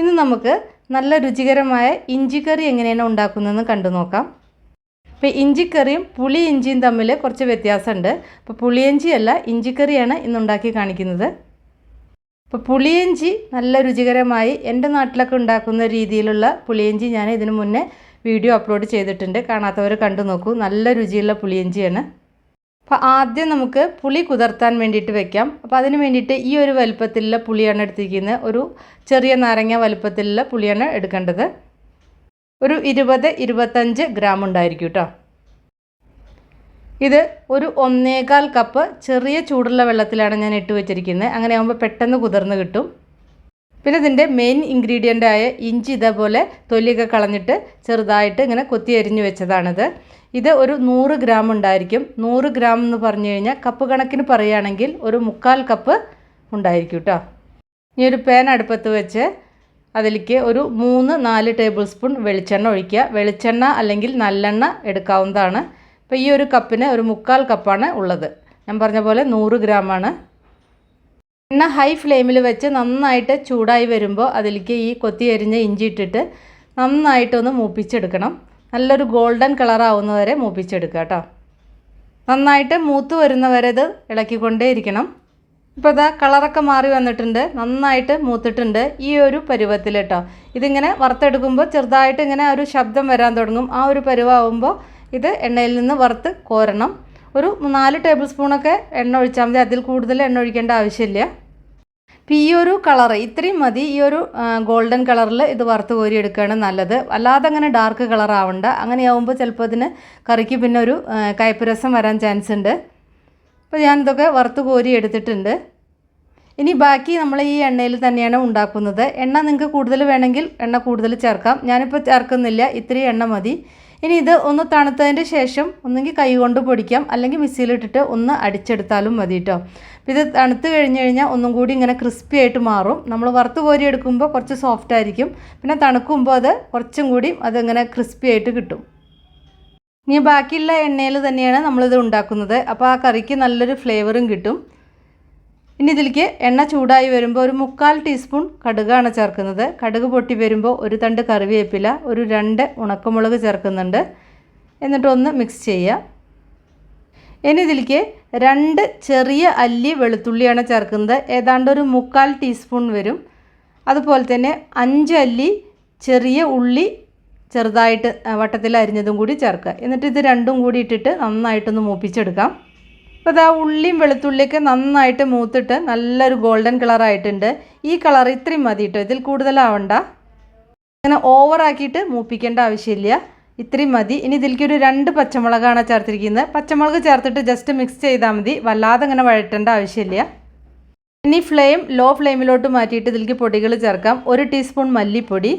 ഇന്ന് നമുക്ക് നല്ല രുചികരമായ ഇഞ്ചിക്കറി എങ്ങനെയാണ് ഉണ്ടാക്കുന്നതെന്ന് കണ്ടു നോക്കാം. ഇപ്പോൾ ഇഞ്ചിക്കറിയും പുളി ഇഞ്ചിയും തമ്മിൽ കുറച്ച് വ്യത്യാസമുണ്ട്. അപ്പോൾ പുളിയിഞ്ചിയല്ല ഇഞ്ചിക്കറിയാണ് ഇന്ന് ഉണ്ടാക്കി കാണിക്കുന്നത്. അപ്പോൾ പുളിയിഞ്ചി നല്ല രുചികരമായി എന്റെ നാട്ടിലൊക്കെ ഉണ്ടാക്കുന്ന രീതിയിലുള്ള പുളിയിഞ്ചി ഞാൻ ഇതിനു മുന്നേ വീഡിയോ അപ്ലോഡ് ചെയ്തിട്ടുണ്ട്. കാണാത്തവർ കണ്ടു നോക്കൂ. നല്ല രുചിയുള്ള പുളിയിഞ്ചിയാണ് അപ്പോൾ ആദ്യം നമുക്ക് പുളി കുതിർത്താൻ വേണ്ടിയിട്ട് വെക്കാം. അപ്പോൾ അതിന് വേണ്ടിയിട്ട് ഈ ഒരു വലുപ്പത്തിലുള്ള പുളിയാണ് എടുത്തിരിക്കുന്നത്. ഒരു ചെറിയ നാരങ്ങ വലുപ്പത്തിലുള്ള പുളിയാണ് എടുക്കേണ്ടത്. ഒരു ഇരുപത് ഇരുപത്തഞ്ച് ഗ്രാം ഉണ്ടായിരിക്കും കേട്ടോ ഇത് ഒരു ഒന്നേകാൽ കപ്പ് ചെറിയ ചൂടുള്ള വെള്ളത്തിലാണ് ഞാൻ ഇട്ട് വെച്ചിരിക്കുന്നത്. അങ്ങനെ ആകുമ്പോൾ പെട്ടെന്ന് കുതിർന്ന് കിട്ടും. പിന്നെ ഇതിന്റെ മെയിൻ ഇൻഗ്രീഡിയന്റായ ഇഞ്ചി ഇതേപോലെ തൊലിയൊക്കെ കളഞ്ഞിട്ട് ചെറുതായിട്ട് ഇങ്ങനെ കൊത്തി അരിഞ്ഞു വെച്ചതാണിത്. ഇത് ഒരു നൂറ് ഗ്രാം ഉണ്ടായിരിക്കും. നൂറ് ഗ്രാം എന്ന് പറഞ്ഞു കഴിഞ്ഞാൽ കപ്പ് കണക്കിന് പറയുകയാണെങ്കിൽ ഒരു മുക്കാൽ കപ്പ് ഉണ്ടായിരിക്കും കേട്ടോ ഇനി ഒരു പാൻ അടുപ്പത്ത് വെച്ച് അതിലേക്ക് ഒരു മൂന്ന് നാല് ടേബിൾ സ്പൂൺ വെളിച്ചെണ്ണ ഒഴിക്കുക. വെളിച്ചെണ്ണ അല്ലെങ്കിൽ നല്ലെണ്ണ എടുക്കാവുന്നതാണ്. അപ്പോൾ ഈ ഒരു കപ്പിന് ഒരു മുക്കാൽ കപ്പാണ് ഉള്ളത്. ഞാൻ പറഞ്ഞ പോലെ നൂറ് ഗ്രാമാണ് എണ്ണ ഹൈ ഫ്ലെയിമിൽ വെച്ച് നന്നായിട്ട് ചൂടായി വരുമ്പോൾ അതിലേക്ക് ഈ കൊത്തി അരിഞ്ഞ ഇഞ്ചി ഇട്ടിട്ട് നന്നായിട്ടൊന്ന് മൂപ്പിച്ചെടുക്കണം. നല്ലൊരു ഗോൾഡൻ കളറാവുന്നവരെ മൂപ്പിച്ചെടുക്കുക കേട്ടോ നന്നായിട്ട് മൂത്ത് വരുന്നവരെ ഇത് ഇളക്കിക്കൊണ്ടേ ഇരിക്കണം ഇപ്പോൾ ഇതാ കളറൊക്കെ മാറി വന്നിട്ടുണ്ട്. നന്നായിട്ട് മൂത്തിട്ടുണ്ട് ഈ ഒരു പരുവത്തിൽ കേട്ടോ ഇതിങ്ങനെ വറുത്തെടുക്കുമ്പോൾ ചെറുതായിട്ട് ഇങ്ങനെ ഒരു ശബ്ദം വരാൻ തുടങ്ങും. ആ ഒരു പരുവാകുമ്പോൾ ഇത് എണ്ണയിൽ നിന്ന് വറുത്ത് കോരണം. ഒരു നാല് ടേബിൾ സ്പൂണൊക്കെ എണ്ണ ഒഴിച്ചാൽ മതി. അതിൽ കൂടുതൽ എണ്ണ ഒഴിക്കേണ്ട ആവശ്യമില്ല. അപ്പോൾ ഈ ഒരു കളർ ഇത്രയും മതി. ഈ ഒരു ഗോൾഡൻ കളറിൽ ഇത് വറുത്ത് കോരി എടുക്കുകയാണ് നല്ലത്. അല്ലാതെ അങ്ങനെ ഡാർക്ക് കളർ ആവണ്ട. അങ്ങനെയാവുമ്പോൾ ചിലപ്പോൾ ഇതിന് കറിക്ക് പിന്നെ ഒരു കയ്പ്പ് രസം വരാൻ ചാൻസ് ഉണ്ട്. അപ്പോൾ ഞാനിതൊക്കെ വറുത്ത് കോരി എടുത്തിട്ടുണ്ട്. ഇനി ബാക്കി നമ്മൾ ഈ എണ്ണയിൽ തന്നെയാണ് ഉണ്ടാക്കുന്നത്. എണ്ണ നിങ്ങൾക്ക് കൂടുതൽ വേണമെങ്കിൽ എണ്ണ കൂടുതൽ ചേർക്കാം. ഞാനിപ്പോൾ ചേർക്കുന്നില്ല. ഇത്രയും എണ്ണ മതി. ഇനി ഇത് ഒന്ന് തണുത്തതിന്റെ ശേഷം ഒന്നെങ്കിൽ കൈ കൊണ്ട് പൊടിക്കാം. അല്ലെങ്കിൽ മിക്സിയിലിട്ടിട്ട് ഒന്ന് അടിച്ചെടുത്താലും മതി കേട്ടോ ഇത് തണുത്ത് കഴിഞ്ഞ് കഴിഞ്ഞാൽ ഒന്നും കൂടി ഇങ്ങനെ ക്രിസ്പി ആയിട്ട് മാറും. നമ്മൾ വറുത്ത് കോരി എടുക്കുമ്പോൾ കുറച്ച് സോഫ്റ്റ് ആയിരിക്കും. പിന്നെ തണുക്കുമ്പോൾ അത് കുറച്ചും കൂടി അതിങ്ങനെ ക്രിസ്പി ആയിട്ട് കിട്ടും. ഇനി ബാക്കിയുള്ള എണ്ണയിൽ തന്നെയാണ് നമ്മളിത് ഉണ്ടാക്കുന്നത്. അപ്പോൾ ആ കറിക്ക് നല്ലൊരു ഫ്ലേവറും കിട്ടും. ഇനി ഇതിലേക്ക് എണ്ണ ചൂടായി വരുമ്പോൾ ഒരു മുക്കാൽ ടീസ്പൂൺ കടുകാണ് ചേർക്കുന്നത്. കടുക് പൊട്ടി വരുമ്പോൾ ഒരു തണ്ട് കറിവേപ്പില ഒരു രണ്ട് ഉണക്കമുളക് ചേർക്കുന്നുണ്ട്. എന്നിട്ടൊന്ന് മിക്സ് ചെയ്യുക. ഇനി ഇതിലേക്ക് രണ്ട് ചെറിയ അല്ലി വെളുത്തുള്ളിയാണ് ചേർക്കുന്നത്. ഏതാണ്ട് ഒരു മുക്കാൽ ടീസ്പൂൺ വരും. അതുപോലെ തന്നെ അഞ്ച് അല്ലി ചെറിയ ഉള്ളി ചെറുതായിട്ട് വട്ടത്തിൽ അരിഞ്ഞതും കൂടി ചേർക്കുക. എന്നിട്ട് ഇത് രണ്ടും കൂടി ഇട്ടിട്ട് നന്നായിട്ടൊന്ന് മൂപ്പിച്ചെടുക്കാം. അപ്പോൾ ഇതാ ഉള്ളിയും വെളുത്തുള്ളിയൊക്കെ നന്നായിട്ട് മൂത്തിട്ട് നല്ലൊരു ഗോൾഡൻ കളറായിട്ടുണ്ട് ഈ കളർ ഇത്രയും മതി കേട്ടോ ഇതിൽ കൂടുതലാവണ്ട. അങ്ങനെ ഓവറാക്കിയിട്ട് മൂപ്പിക്കേണ്ട ആവശ്യമില്ല. ഇത്രയും മതി. ഇനി ഇതിലേക്ക് ഒരു രണ്ട് പച്ചമുളകാണ് ചേർത്തിരിക്കുന്നത്. പച്ചമുളക് ചേർത്തിട്ട് ജസ്റ്റ് മിക്സ് ചെയ്താൽ മതി. വല്ലാതെ അങ്ങനെ വഴറ്റേണ്ട ആവശ്യമില്ല. ഇനി ഫ്ലെയിം ലോ ഫ്ലെയിമിലോട്ട് മാറ്റിയിട്ട് ഇതിലേക്ക് പൊടികൾ ചേർക്കാം. ഒരു ടീസ്പൂൺ മല്ലിപ്പൊടി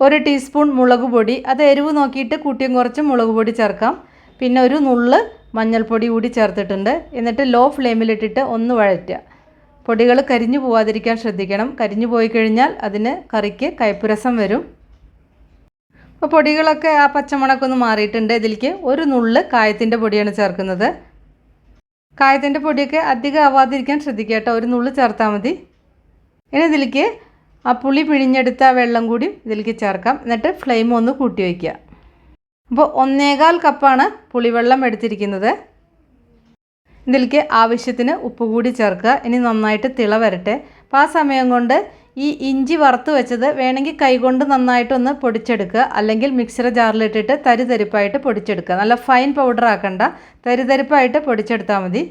ഒരു ടീസ്പൂൺ മുളക് പൊടി. അത് എരിവ് നോക്കിയിട്ട് കൂട്ടിയും കുറച്ച് മുളക് പൊടി ചേർക്കാം. പിന്നെ ഒരു നുള്ള് മഞ്ഞൾപ്പൊടി കൂടി ചേർത്തിട്ടുണ്ട്. എന്നിട്ട് ലോ ഫ്ലെയിമിലിട്ടിട്ട് ഒന്ന് വഴറ്റുക. പൊടികൾ കരിഞ്ഞു പോവാതിരിക്കാൻ ശ്രദ്ധിക്കണം. കരിഞ്ഞു പോയി കഴിഞ്ഞാൽ അതിന് കറിക്ക് കയ്പ്പുരസം വരും. അപ്പോൾ പൊടികളൊക്കെ ആ പച്ചമുളകൊക്കെ ഒന്ന് മാറിയിട്ടുണ്ട്. ഇതിലേക്ക് ഒരു നുള്ള് കായത്തിന്റെ പൊടിയാണ് ചേർക്കുന്നത്. കായത്തിന്റെ പൊടിയൊക്കെ അധികം ആവാതിരിക്കാൻ ശ്രദ്ധിക്കുക കേട്ടോ. ഒരു നുള്ള് ചേർത്താൽ മതി. ഇനി ഇതിലേക്ക് ആ പുളി പിഴിഞ്ഞെടുത്ത വെള്ളം കൂടി ഇതിലേക്ക് ചേർക്കാം. എന്നിട്ട് ഫ്ലെയിം ഒന്ന് കൂട്ടി വയ്ക്കുക. അപ്പോൾ ഒന്നേകാൽ കപ്പാണ് പുളിവെള്ളം എടുത്തിരിക്കുന്നത്. ഇതിലേക്ക് ആവശ്യത്തിന് ഉപ്പ് കൂടി ചേർക്കുക. ഇനി നന്നായിട്ട് തിള വരട്ടെ. അപ്പോൾ ആ സമയം കൊണ്ട് ഈ ഇഞ്ചി വറുത്ത് വെച്ചത് വേണമെങ്കിൽ കൈകൊണ്ട് നന്നായിട്ടൊന്ന് പൊടിച്ചെടുക്കുക. അല്ലെങ്കിൽ മിക്സർ ജാറിലിട്ടിട്ട് തരി തരിപ്പായിട്ട് പൊടിച്ചെടുക്കുക. നല്ല ഫൈൻ പൗഡർ ആക്കണ്ട. തരിതരിപ്പായിട്ട് പൊടിച്ചെടുത്താൽ മതി.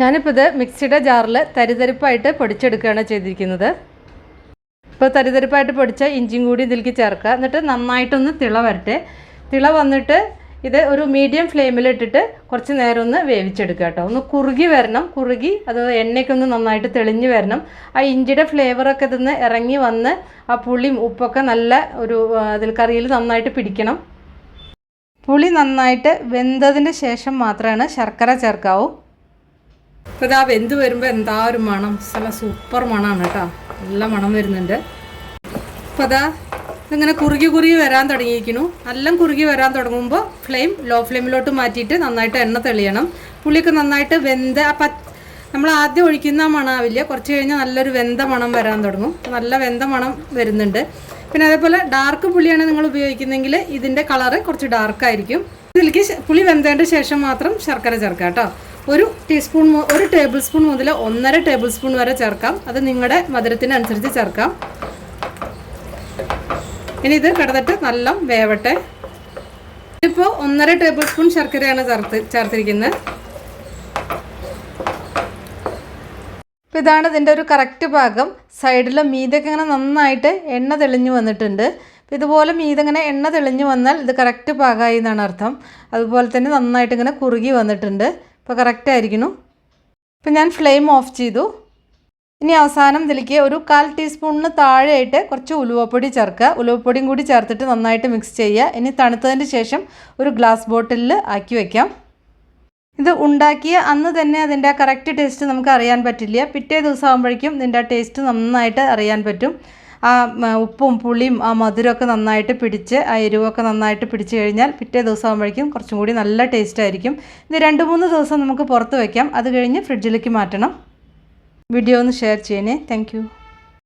ഞാനിപ്പോൾ ഇത് മിക്സിയുടെ ജാറിൽ തരിതരിപ്പായിട്ട് പൊടിച്ചെടുക്കുകയാണ് ചെയ്തിരിക്കുന്നത്. ഇപ്പോൾ തരിതരിപ്പായിട്ട് പൊടിച്ച ഇഞ്ചിയും കൂടി ഇതിലേക്ക് ചേർക്കുക. എന്നിട്ട് നന്നായിട്ടൊന്ന് തിള വരട്ടെ. തിള വന്നിട്ട് ഇത് ഒരു മീഡിയം ഫ്ലെയിമിൽ ഇട്ടിട്ട് കുറച്ച് നേരം ഒന്ന് വേവിച്ചെടുക്കുക കേട്ടോ. ഒന്ന് കുറുകി വരണം. കുറുകി അത് എണ്ണയ്ക്കൊന്ന് നന്നായിട്ട് തെളിഞ്ഞ് വരണം. ആ ഇഞ്ചിയുടെ ഫ്ലേവറൊക്കെ ഇതിന്ന് ഇറങ്ങി വന്ന് ആ പുളിയും ഉപ്പൊക്കെ നല്ല ഒരു അതിൽ കറിയിൽ നന്നായിട്ട് പിടിക്കണം. പുളി നന്നായിട്ട് വെന്തതിന് ശേഷം മാത്രമാണ് ശർക്കര ചേർക്കാവൂ. അപ്പോൾ ഇതാ വെന്ത് വരുമ്പോൾ എന്താ ഒരു മണം. നല്ല സൂപ്പർ മണമാണ് കേട്ടോ. നല്ല മണം വരുന്നുണ്ട്. അപ്പോൾ അതാ ഇതിങ്ങനെ കുറുകി കുറുകി വരാൻ തുടങ്ങിയിരിക്കുന്നു. എല്ലാം കുറുകി വരാൻ തുടങ്ങുമ്പോൾ ഫ്ലെയിം ലോ ഫ്ലെയിമിലോട്ട് മാറ്റിയിട്ട് നന്നായിട്ട് എണ്ണ തെളിയണം. പുളിയൊക്കെ നന്നായിട്ട് വെന്ത ആ നമ്മൾ ആദ്യം ഒഴിക്കുന്ന മണാവില്ല കുറച്ച് കഴിഞ്ഞാൽ നല്ലൊരു വെന്ത മണം വരാൻ തുടങ്ങും. നല്ല വെന്ത മണം വരുന്നുണ്ട്. പിന്നെ അതേപോലെ ഡാർക്ക് പുളിയാണ് നിങ്ങൾ ഉപയോഗിക്കുന്നതെങ്കിൽ ഇതിന്റെ കളറ് കുറച്ച് ഡാർക്കായിരിക്കും ഇതിലേക്ക് പുളി വെന്തതിന്റെ ശേഷം മാത്രം ശർക്കര ചേർക്കാം കേട്ടോ. ഒരു ടീസ്പൂൺ ഒരു ടേബിൾ സ്പൂൺ മുതൽ ഒന്നര ടേബിൾ സ്പൂൺ വരെ ചേർക്കാം. അത് നിങ്ങളുടെ മധുരത്തിനനുസരിച്ച് ചേർക്കാം. ഇനി ഇത് കിടന്നിട്ട് നല്ല വേവട്ടെ. ഇപ്പോൾ ഒന്നര ടേബിൾ സ്പൂൺ ശർക്കരയാണ് ചേർത്ത് ചേർത്തിരിക്കുന്നത് അപ്പോൾ ഇതാണ് ഇതിന്റെ ഒരു കറക്റ്റ് ഭാഗം. സൈഡിൽ മീതൊക്കെ ഇങ്ങനെ നന്നായിട്ട് എണ്ണ തെളിഞ്ഞു വന്നിട്ടുണ്ട്. അപ്പോൾ ഇതുപോലെ മീതിങ്ങനെ എണ്ണ തെളിഞ്ഞു വന്നാൽ ഇത് കറക്റ്റ് പാകമായി എന്നാണ് അർത്ഥം. അതുപോലെ തന്നെ നന്നായിട്ട് ഇങ്ങനെ കുറുകി വന്നിട്ടുണ്ട്. അപ്പോൾ കറക്റ്റ് ആയിരിക്കുന്നു. അപ്പോൾ ഞാൻ ഫ്ലെയിം ഓഫ് ചെയ്തു. ഇനി അവസാനം ഇതിലേക്ക് ഒരു കാൽ ടീസ്പൂണിന് താഴെയായിട്ട് കുറച്ച് ഉലുവപ്പൊടി ചേർക്കുക. ഉലുവപ്പൊടിയും കൂടി ചേർത്തിട്ട് നന്നായിട്ട് മിക്സ് ചെയ്യുക. ഇനി തണുത്തതിന് ശേഷം ഒരു ഗ്ലാസ് ബോട്ടിലിൽ ആക്കി വയ്ക്കാം ഇത് ഉണ്ടാക്കിയ അന്ന് തന്നെ അതിന്റെ ആ കറക്റ്റ് ടേസ്റ്റ് നമുക്ക് അറിയാൻ പറ്റില്ല. പിറ്റേ ദിവസം ആകുമ്പോഴേക്കും ഇതിന്റെ ആ ടേസ്റ്റ് നന്നായിട്ട് അറിയാൻ പറ്റും. ആ ഉപ്പും പുളിയും ആ മധുരമൊക്കെ നന്നായിട്ട് പിടിച്ച് ആ എരിവൊക്കെ നന്നായിട്ട് പിടിച്ച് കഴിഞ്ഞാൽ പിറ്റേ ദിവസം ആകുമ്പോഴേക്കും കുറച്ചും കൂടി നല്ല ടേസ്റ്റ് ആയിരിക്കും. ഇത് രണ്ട് മൂന്ന് ദിവസം നമുക്ക് പുറത്ത് വയ്ക്കാം അത് കഴിഞ്ഞ് ഫ്രിഡ്ജിലേക്ക് മാറ്റണം. വീഡിയോ ഒന്ന് ഷെയർ ചെയ്യണേ. താങ്ക്